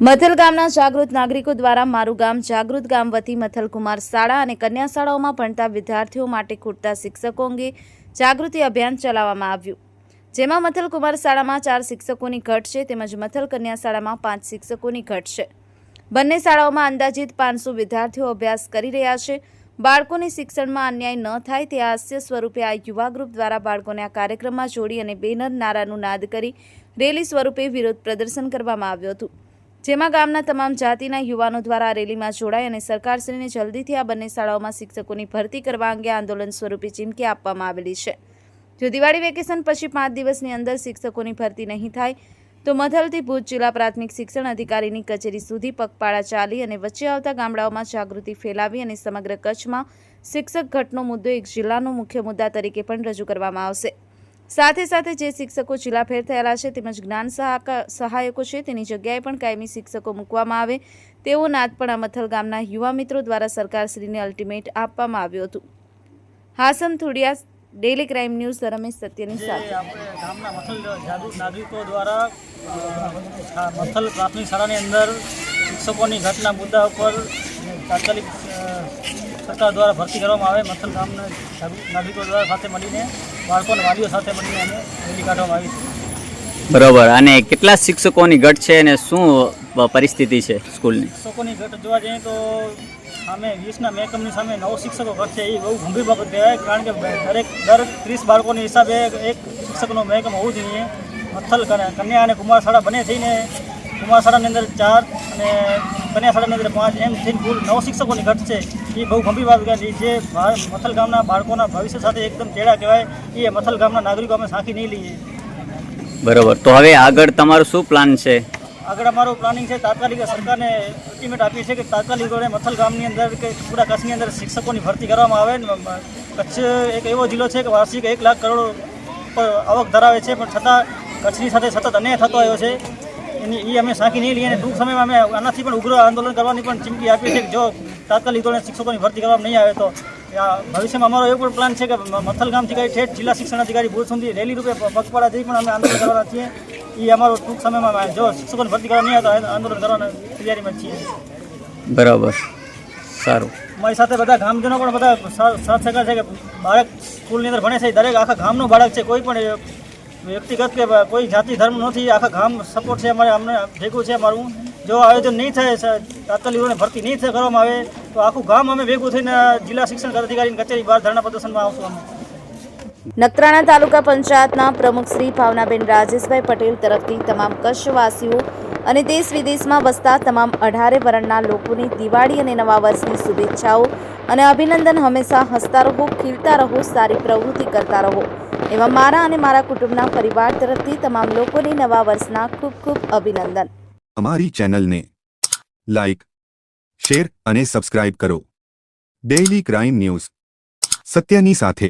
મથલ ગામના જાગૃત નાગરિકો દ્વારા મારું ગામ જાગૃત ગામ વતી મથલ કુમાર શાળા અને કન્યા શાળાઓમાં ભણતા વિદ્યાર્થીઓ માટે ખૂટતા શિક્ષકો અંગે જાગૃતિ અભિયાન ચલાવવામાં આવ્યું. જેમાં મથલ કુમાર શાળામાં ચાર શિક્ષકોની ઘટ છે તેમજ મથલ કન્યા શાળામાં પાંચ શિક્ષકોની ઘટ છે. બંને શાળાઓમાં અંદાજિત પાંચસો વિદ્યાર્થીઓ અભ્યાસ કરી રહ્યા છે. બાળકોને શિક્ષણમાં અન્યાય ન થાય તે હાસ્ય સ્વરૂપે આ યુવા ગ્રુપ દ્વારા બાળકોને આ કાર્યક્રમમાં જોડી અને બેનર નારાનું નાદ કરી રેલી સ્વરૂપે વિરોધ પ્રદર્શન કરવામાં આવ્યું હતું. જેમાં ગામના તમામ જાતિના યુવાનો દ્વારા આ રેલીમાં જોડાઈ અને સરકારશ્રીને જલ્દીથી આ બંને શાળાઓમાં શિક્ષકોની ભરતી કરવા અંગે આંદોલન સ્વરૂપે ચીમકી આપવામાં આવેલી છે. જો દિવાળી વેકેશન પછી પાંચ દિવસની અંદર શિક્ષકોની ભરતી નહીં થાય, તો મથલથી ભુજ જિલ્લા પ્રાથમિક શિક્ષણ અધિકારીની કચેરી સુધી પગપાળા ચાલી અને વચ્ચે આવતા ગામડાઓમાં જાગૃતિ ફેલાવી અને સમગ્ર કચ્છમાં શિક્ષક ઘટનો મુદ્દો એક જિલ્લાનો મુખ્ય મુદ્દા તરીકે પણ રજૂ કરવામાં આવશે. સાથે સાથે જે શિક્ષકો જિલ્લાફેર થયેલા છે તેમજ જ્ઞાન સહાયકા સહાયકો છે તેની જગ્યાએ પણ કાયમી શિક્ષકો મૂકવામાં આવે. તેવો નાદ પણ આ મથલ ગામના યુવા મિત્રો દ્વારા સરકારશ્રીને અલ્ટિમેટ આપવામાં આવ્યું હતું. Hasam Thodiya daily crime news Ramesh સત્યની સાથે. આપણે ગામના મથલ નાગરિકો દ્વારા મથલ પ્રાથમિક શાળાની અંદર શિક્ષકોની ઘટના મુદ્દા ઉપર તાત્કાલિક સરકાર દ્વારા ભરતી કરવામાં આવે મથલ ગામના નાગરિકો દ્વારા સાથે મળીને બાળકો અને વાલીઓ સાથે મળીને અમે રેલી કાઢવામાં આવી છે. બરોબર. અને કેટલા શિક્ષકોની ઘટ છે અને શું પરિસ્થિતિ છે સ્કૂલની? શિક્ષકોની ઘટ જોવા જઈએ તો સામે વીસના મહેકમની સામે નવ શિક્ષકો ઘટ છે એ બહુ ગંભીર બાબત કહેવાય કારણ કે દરેક દર ત્રીસ બાળકોની હિસાબે એક શિક્ષકનો મહેકમ હોવું જોઈએ. મથલ કન્યા કન્યા અને કુમાર શાળા બને થઈને કુમાર શાળાની અંદર ચાર અને કન્યા શાળાની અંદર પાંચ એમ થઈને કુલ નવ શિક્ષકોની ઘટ છે. એ બહુ ગંભીર બાબત કહેવાય જે મથલ ગામના બાળકોના ભવિષ્ય સાથે એકદમ ચેડા કહેવાય એ મથલ ગામના નાગરિકો અમે સાંખી નહીં લઈએ. બરોબર. તો હવે આગળ તમારું શું પ્લાન છે? આગળ અમારું પ્લાનિંગ છે તાત્કાલિક સરકારને અલ્ટિમેટ આપી છે કે તાત્કાલિક ધોરણે મથલ ગામની અંદર કે પૂરા કચ્છની અંદર શિક્ષકોની ભરતી કરવામાં આવે ને કચ્છ એક એવો જિલ્લો છે કે વાર્ષિક એક લાખ કરોડ આવક ધરાવે છે પણ છતાં કચ્છની સાથે સતત અન્યાય થતો આવ્યો છે. એની એ અમે સાંખી નહીં લઈએ અને ટૂંક સમયમાં અમે આનાથી પણ ઉગ્ર આંદોલન કરવાની પણ ચીમકી આપી છે કે જો તાત્કાલિક ધોરણે શિક્ષકોની ભરતી કરવામાં નહીં આવે તો આ ભવિષ્યમાં અમારો એવો પણ પ્લાન છે કે મથલ ગામથી કઈ ઠેઠ જિલ્લા શિક્ષણ અધિકારી ભુજ સુધી રેલી રૂપે પગપાળા જઈ પણ અમે આંદોલન કરવાના છીએ. એ અમારો ટૂંક સમયમાં જો શિક્ષકોની ભરતી કરવા નહીં આવે તો આંદોલન કરવાના તૈયારીમાં છીએ. બરાબર. સારું. મારી સાથે બધા ગામજનો પણ બધા સાથ સહકાર છે કે બાળક સ્કૂલની અંદર ભણે છે. દરેક આખા ગામનું બાળક છે. કોઈ પણ વ્યક્તિગત કે કોઈ જાતિ ધર્મ નથી, આખા ગામ સપોર્ટ છે અમારે, અમને ભેગું છે અમારું. જો આયોજન નહીં થાય તાત્કાલિકોને ભરતી નહીં કરવામાં આવે, તો આખું ગામ અમે ભેગું થઈને જિલ્લા શિક્ષણ અધિકારીની કચેરી બહાર ધરણા પ્રદર્શનમાં આવશું અમે. નખત્રાણા તાલુકા પંચાયતના પ્રમુખ શ્રી ભાવનાબેન રાજેશભાઈ પટેલ તરફથી તમામ કચ્છવાસીઓ અને દેશ વિદેશમાં વસતા તમામ અઢારે વર્ણના લોકોની દિવાળી અને નવા વર્ષની શુભેચ્છાઓ અને અભિનંદન હંમેશા હસતા રહો, ખીલતા રહો, સારી પ્રવૃત્તિ કરતા રહો. એવા મારા અને મારા કુટુંબના પરિવાર તરફથી તમામ લોકોને નવા વર્ષના ખૂબ ખૂબ અભિનંદન. અમારી ચેનલને લાઈક, શેર અને સબસ્ક્રાઇબ કરો. Daily crime news. સત્યની સાથે.